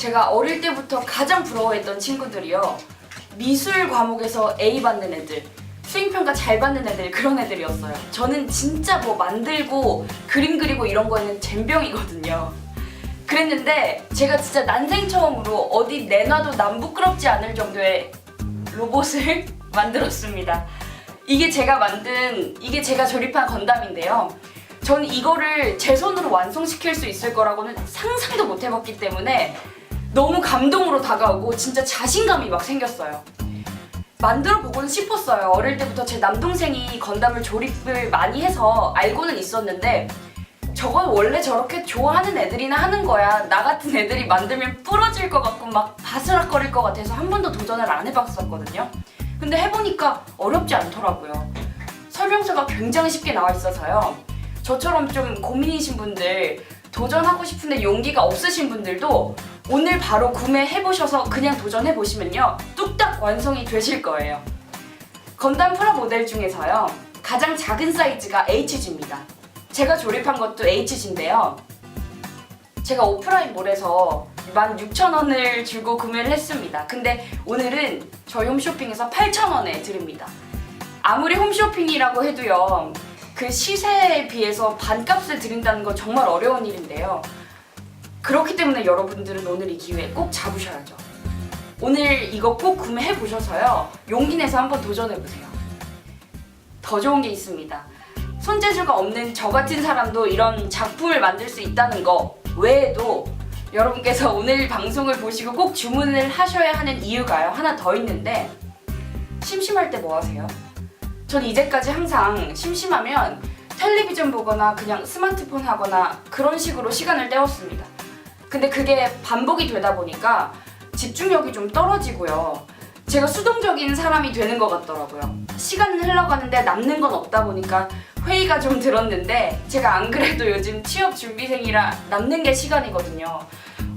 제가 어릴 때부터 가장 부러워했던 친구들이요. 미술 과목에서 A 받는 애들, 수행평가 잘 받는 애들 그런 애들이었어요. 저는 진짜 뭐 만들고 그림 그리고 이런 거에는 젬병이거든요. 그랬는데 제가 진짜 난생 처음으로 어디 내놔도 남 부끄럽지 않을 정도의 로봇을 만들었습니다. 이게 제가 만든 이게 제가 조립한 건담인데요. 전 이거를 제 손으로 완성시킬 수 있을 거라고는 상상도 못 해봤기 때문에 너무 감동으로 다가오고 진짜 자신감이 막 생겼어요. 만들어 보고는 싶었어요. 어릴 때부터 제 남동생이 건담을 조립을 많이 해서 알고는 있었는데 저건 원래 저렇게 좋아하는 애들이나 하는 거야. 나 같은 애들이 만들면 부러질 것 같고 막 바스락거릴 것 같아서 한 번도 도전을 안 해봤었거든요. 근데 해보니까 어렵지 않더라고요. 설명서가 굉장히 쉽게 나와 있어서요. 저처럼 좀 고민이신 분들, 도전하고 싶은데 용기가 없으신 분들도 오늘 바로 구매해보셔서 그냥 도전해보시면요. 뚝딱 완성이 되실 거예요. 건담 프라 모델 중에서요. 가장 작은 사이즈가 HG입니다. 제가 조립한 것도 HG인데요. 제가 오프라인 몰에서 16,000원을 주고 구매를 했습니다. 근데 오늘은 저희 홈쇼핑에서 8,000원에 드립니다. 아무리 홈쇼핑이라고 해도요. 그 시세에 비해서 반값을 드린다는 건 정말 어려운 일인데요. 그렇기 때문에 여러분들은 오늘 이 기회에 꼭 잡으셔야죠. 오늘 이거 꼭 구매해 보셔서요. 용기 내서 한번 도전해 보세요. 더 좋은 게 있습니다. 손재주가 없는 저 같은 사람도 이런 작품을 만들 수 있다는 거 외에도 여러분께서 오늘 방송을 보시고 꼭 주문을 하셔야 하는 이유가요. 하나 더 있는데 심심할 때 뭐 하세요? 전 이제까지 항상 심심하면 텔레비전 보거나 그냥 스마트폰 하거나 그런 식으로 시간을 때웠습니다. 근데 그게 반복이 되다 보니까 집중력이 좀 떨어지고요. 제가 수동적인 사람이 되는 것 같더라고요. 시간은 흘러가는데 남는 건 없다 보니까 회의가 좀 들었는데 제가 안 그래도 요즘 취업 준비생이라 남는 게 시간이거든요.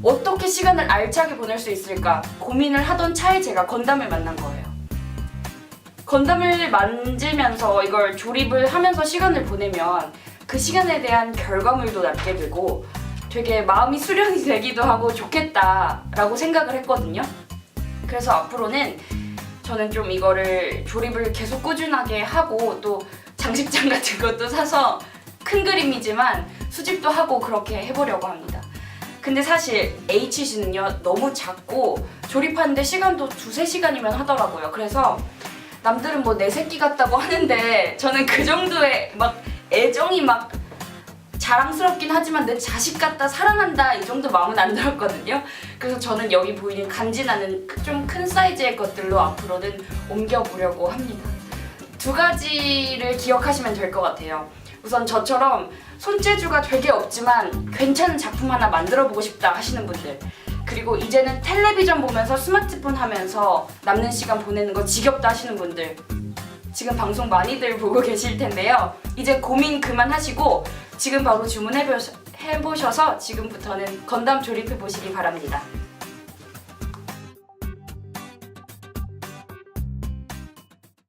어떻게 시간을 알차게 보낼 수 있을까 고민을 하던 차에 제가 건담을 만난 거예요. 건담을 만지면서 이걸 조립을 하면서 시간을 보내면 그 시간에 대한 결과물도 남게 되고 되게 마음이 수련이 되기도 하고 좋겠다라고 생각을 했거든요. 그래서 앞으로는 저는 좀 이거를 조립을 계속 꾸준하게 하고 또 장식장 같은 것도 사서 큰 그림이지만 수집도 하고 그렇게 해보려고 합니다. 근데 사실 HC는요 너무 작고 조립하는데 시간도 두세 시간이면 하더라고요. 그래서 남들은 뭐 내 새끼 같다고 하는데 저는 그 정도의 막 애정이 막 자랑스럽긴 하지만 내 자식 같다 사랑한다 이 정도 마음은 안 들었거든요. 그래서 저는 여기 보이는 간지나는 좀 큰 사이즈의 것들로 앞으로는 옮겨보려고 합니다. 두 가지를 기억하시면 될 것 같아요. 우선 저처럼 손재주가 되게 없지만 괜찮은 작품 하나 만들어 보고 싶다 하시는 분들 그리고 이제는 텔레비전 보면서 스마트폰 하면서 남는 시간 보내는 거 지겹다 하시는 분들 지금 방송 많이들 보고 계실 텐데요. 이제 고민 그만하시고 지금 바로 주문해 보셔서 지금부터는 건담 조립해 보시기 바랍니다.